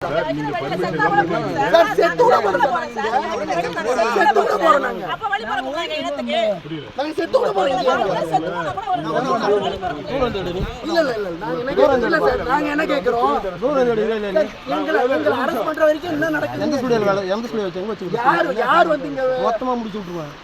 Sir நீங்க permission sir செத்து விட போறோம் செத்து விட போறோம் நாங்க அப்ப வழிபட போறாங்க இடத்துக்கு நாங்க செத்து விட போறோம் செத்து போனா கூட ஒரு இல்ல இல்ல இல்ல நாங்க என்ன கேக்குறோம் இல்ல சார் நாங்க என்ன கேக்குறோம் எங்களை எங்களை அரெஸ்ட் பண்ற வரைக்கும் என்ன நடக்குது எந்த ஸ்டுடியோல வேலை எந்த ஸ்டுடியோ வச்சாங்க வச்சு யார் யார் வந்து இங்க மொத்தமா முடிச்சு விட்டுருவாங்க.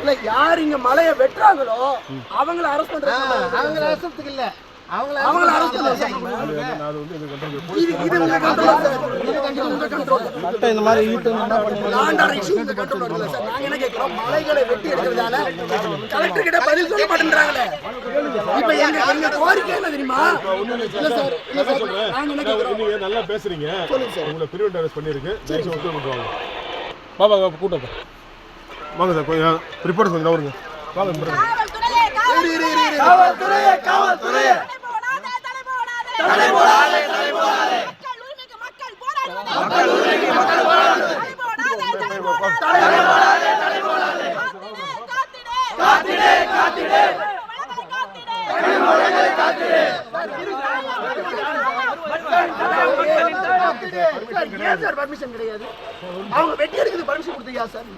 இல்ல யார் இங்க மலைய வெட்டுறாங்களோ அவங்கள அரெஸ்ட் பண்றாங்க அவங்க அரசத்துக்கு இல்ல. அவங்கள சட்டம் இந்த மாதிரி மலைகளை வெட்டி எடுக்கிறதால கலெக்டர் கிட்ட பதில் சொல்ல மாட்டேன்றாங்களே. இப்ப எங்க எங்க கோரிக்கை என்ன தெரியுமா? இல்ல சார் இல்ல சார். நாங்க என்ன கேக்குறோம் நீங்க நல்லா பேசுறீங்க. உங்களை பிரிவெண்ட் அரெஸ்ட் பண்ணிருக்கு தயவுசெய்து ஒத்துழைப்பு கொடுத்துருவாங்க பாபா கூட்டம் வாங்க சார் கொஞ்சம் ரிப்போர்ட் கொஞ்சம் வருங்க. வாங்க. காவல்துறையே காவல்துறையே காவல்துறையே. காத்திடு. காத்திடு காத்திடு ஏன் சார் பர்மிஷன் கிடையாது அவங்க வெட்டி எடுக்குது பர்மிஷன் கொடுத்தீங்க சார்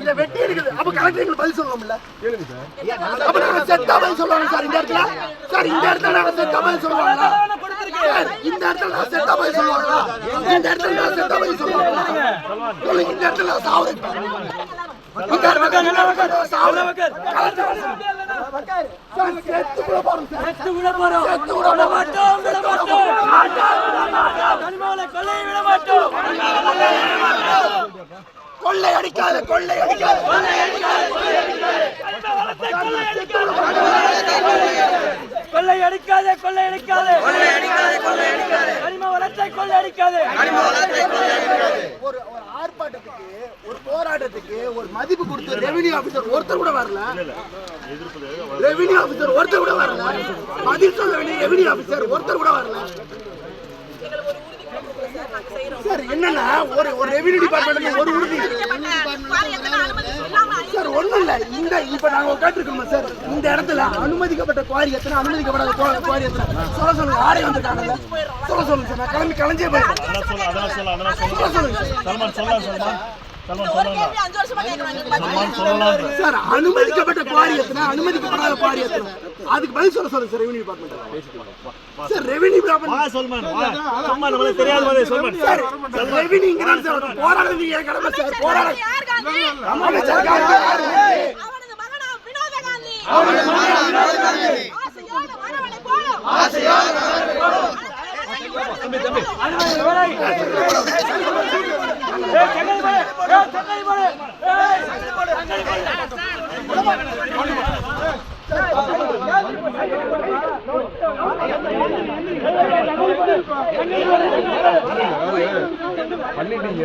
இத வெட்டி இருக்குது. அப்ப கலெக்டர் எங்களுக்கு பதில் சொல்லணும்ல? கேளுங்க சார் அப்ப நாங்க செத்தா பதில் சொல்லுவாங்க சார் இந்த இடத்துல. சார் இந்த இடத்துல நாங்க செத்தா பதில் சொல்லுவாங்களா சார் இந்த இடத்துல நான் செத்தா பதில் சொல்லுவாங்களா இந்த இடத்துல நான் செத்தா பதில் சொல்லுவாங்களா சொல்லுங்க இந்த இடத்துல நான் சாவுறேன் இந்த இடத்துல நான் சாவுறேன். கலெக்டர் சார், செத்து விட போறோம். செத்து விட மாட்டோம் விட மாட்டோம். கொள்ளை அடிக்காத கொள்ளை அடிக்காத கொள்ளை அடிக்காதே கொள்ளை அடிக்காதே. கொள்ளை அடிக்காதே கொள்ளை அடிக்காதே. கனிம வளத்தை கொள்ளை அடிக்காதே. ஒரு ஒரு ஆர்ப்பாட்டத்துக்கு ஒரு போராட்டத்துக்கு ஒரு மதிப்பு கொடுத்து ரெவென்யூ ஆபீசர் ஒருத்தர் கூட வரல. ரெவென்யூ ஆபீசர் ஒருத்தர் கூட வரல. பதில் சொல்ல வேண்டிய ரெவென்யூ ஆபீசர் ஒருத்தர் கூட வரல. சார் என்னன்னா ஒரு ஒரு ரெவென்யூ டிபார்ட்மெண்ட் ஒரு உறுதி. சார் ஒண்ணும் இல்ல. இந்த இப்ப நாங்க உட்காந்துருக்கோம் சார்? இந்த இடத்துல அனுமதிக்கப்பட்ட குவாரி எத்தனை? அனுமதிக்கப்படாத குவா- குவாரி எத்தனை? சொல்ல சொல்லுங்க. ஆடை வந்திருக்காங்கல்ல. சொல்ல சொல்லுங்க சார். நான் கிளம்பி கலைஞ்சே போயிருக்கேன் சொல்ல சொல்லுங்க சார். சார் அனுமதிக்கப்பட்ட குவாரி எத்தனை அனுமதிக்கப்படாத குவாரி எத்தனை அதுக்கு பதில் சொல்ல சொல்லுங்க sir revenue department sir revenue department sir revenue இங்க தான் சார் வரணும். போராடுறது என் கடமை சார். போராட யார் காந்தி? அமைச்சர் காந்தி யாரு? அவனது மகனா வினோத காந்தி. அவனது மகனா வினோத காந்தி. ஆசையோடு வரவனை போலும் ஆசையோடு வரவனை போலும் கொள்ளை அடிக்கும் கண்டிக்கின்றோம் அப்படி பண்ணிட்டீங்க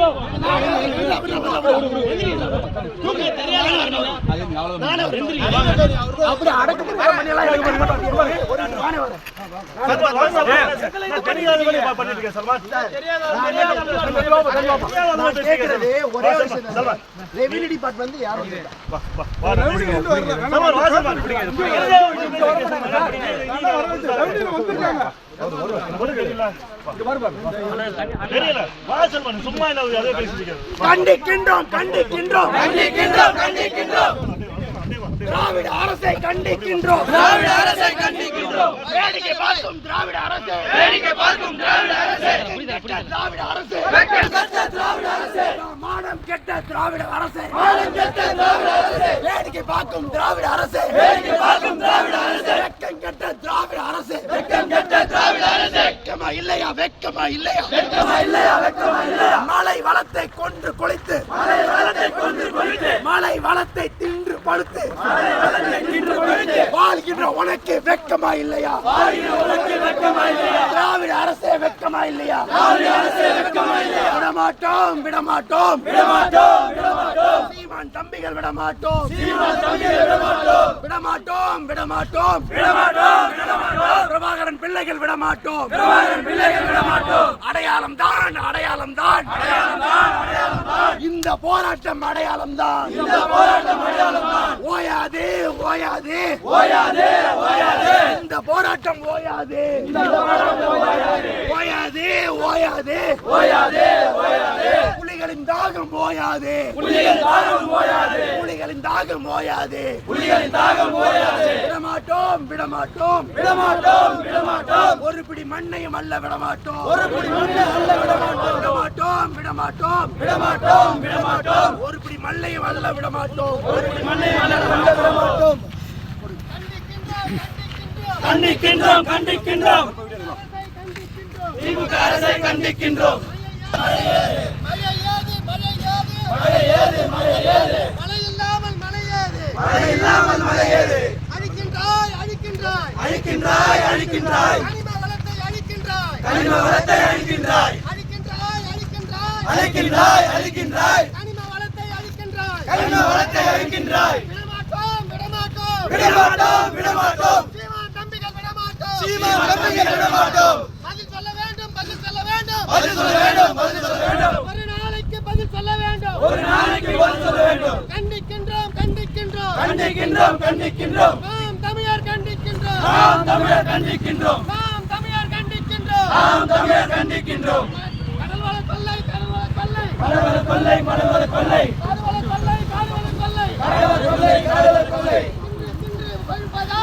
மாட்டோம். ரெவென்யூ டிபார்ட்மெண்ட் வந்து யாரும் இல்லை. கண்டிக்கின்றோம் கண்டிக்கின்றோம். கண்டிக்கின்றோம் கண்டிக்கின்றோம். திராவிட அரசை கண்டிக்கின்றோம். திராவிட அரசை கண்டிக்கின்றோம். வேடிக்கை பார்க்கும் திராவிட அரசு. வேடிக்கை பார்க்கும் திராவிட அரசு. திராவிட அரசு. வெட்கக்கெட்ட திராவிட அரசு. மானம் கெட்ட திராவிட அரசு. மானம் கெட்ட திராவிட அரசு. வேடிக்கை பார்க்கும் திராவிட அரசு வேடிக்கை பார்க்கும் திராவிட அரசு வெட்கம் கெட்ட திராவிட அரசு வெட்கம் கெட்ட திராவிட அரசு வெட்கமா இல்லையா? வெட்கமா இல்லையா? வெட்கமா இல்லையா? வெட்கமா இல்லையா? மலை வளத்தை கொன்று குலைத்து மலை வளத்தை கொன்று குலைத்து மலை வளத்தை தின்று படுத்து வாழ்கின்ற உனக்கு வெட்கமா இல்லையா? திராவிட அரசே வெட்கமா இல்லையா? விடமாட்டோம் விடமாட்டோம் விடமாட்டோம் சீமான் தம்பிகள் விடமாட்டோம் சீமான் தம்பிகள் விடமாட்டோம் விடமாட்டோம். விடமாட்டோம் விடமாட்டோம். விடமாட்டோம். பிரபாகரன் பிள்ளைகள் விடமாட்டோம். பிரபாகரன் பிள்ளைகள் விடமாட்டோம். அடையாளம் தான் அடையாளம் தான். அடையாளம் தான் அடையாளம் தான். இந்த போராட்டம் அடையாளம் தான். இந்த போராட்டம் அடையாளம் தான். ஓயாது ஓயாது. ஓயாது ஓயாது. இந்த போராட்டம் ஓயாது. இந்த போராட்டம் ஓயாது. ஓயாது ஓயாது. ஓயாது ஓயாது. புலிகளின் தாகம் ஓயாது புலிகளின் தாகம் ஓயாது புலிகளின் தாகம் ஓயாது புலிகளின் தாகம் ஓயாது விடமாட்டோம் விடமாட்டோம். விடமாட்டோம் விடமாட்டோம். ஒரு பிடி மண்ணையும் அல்ல விடமாட்டோம். ஒரு பிடி மண்ணை அல்ல விடமாட்டோம். விடமாட்டோம் விடமாட்டோம். விடமாட்டோம் விடமாட்டோம். ஒரு பிடி மண்ணையும் அல்ல விடமாட்டோம். ஒரு பிடி மண்ணையும் அல்ல விடமாட்டோம். கண்டிக்கின்றோம் கண்டிக்கின்றோம். திமுக அரசை கண்டிக்கின்றோம். மழையாது மழையாது மழையாது மழையில்லாமல் மழையாது இல்லாமல் மலையேது அழிக்கின்றாய் அழிக்கின்றாய். அழிக்கின்றாய் அழிக்கின்றாய். கனிம வளத்தை அழிக்கின்றாய். கனிம வளத்தை அழிக்கின்றாய். அழிக்கின்றாய் அழிக்கின்றாய். அழிக்கின்றாய் அழிக்கின்றாய். கனிம வளத்தை அழிக்கின்றாய். கனிம வளத்தை அழிக்கின்றாய். விடமாட்டோம் விடமாட்டோம். விடமாட்டோம் விடமாட்டோம். சீமான் தம்பிகள் விடமாட்டோம். சீமான் தம்பிகள் விடமாட்டோம். பதில் சொல்ல வேண்டும் பதில் சொல்ல வேண்டும். பதில் சொல்ல வேண்டும் பதில் சொல்ல வேண்டும் ஒரு நாளைக்கு பதில் சொல்ல வேண்டும் ஒரு நாளைக்கு பதில் சொல்ல வேண்டும். கண்டிக்கின்றோம் கண்டிக்கின்றோம். கண்டிக்கின்றோம் கண்டிக்கின்றோம். நாம் தமிழர் கண்டிக்கின்றோம். நாம் தமிழர் கண்டிக்கின்றோம். நாம் தமிழர் கண்டிக்கின்றோம். நாம் தமிழர் கண்டிக்கின்றோம். கடல்வள கொள்ளை கடல்வள கொள்ளை. மலவர கொள்ளை காடுவள கொள்ளை காடுவள கொள்ளை கடவர் கொள்ளை கடவர் கொள்ளை தின்று தின்று கொள்வதா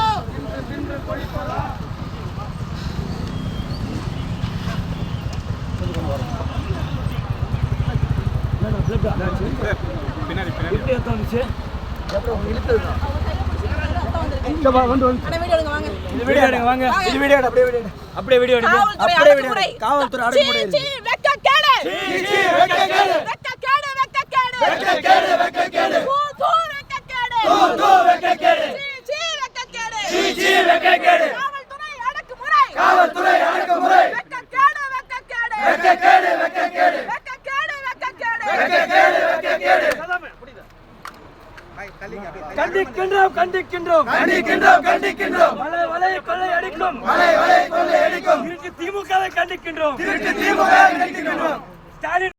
அப்படியே வீடியோ எடுங்க காவல்துறை அடக்குமுறை. காவல்துறை கண்டிக்கின்றோம் கண்டிக்கின்றோம். கண்டிக்கின்றோம் கண்டிக்கின்றோம். மலை வலை கொள்ளை அடிக்கும். மலை வலை கொள்ளை அடிக்கும். திமுகவை கண்டிக்கின்றோம். திருட்டு திமுக கண்டிக்கின்றோம். ஸ்டாலின்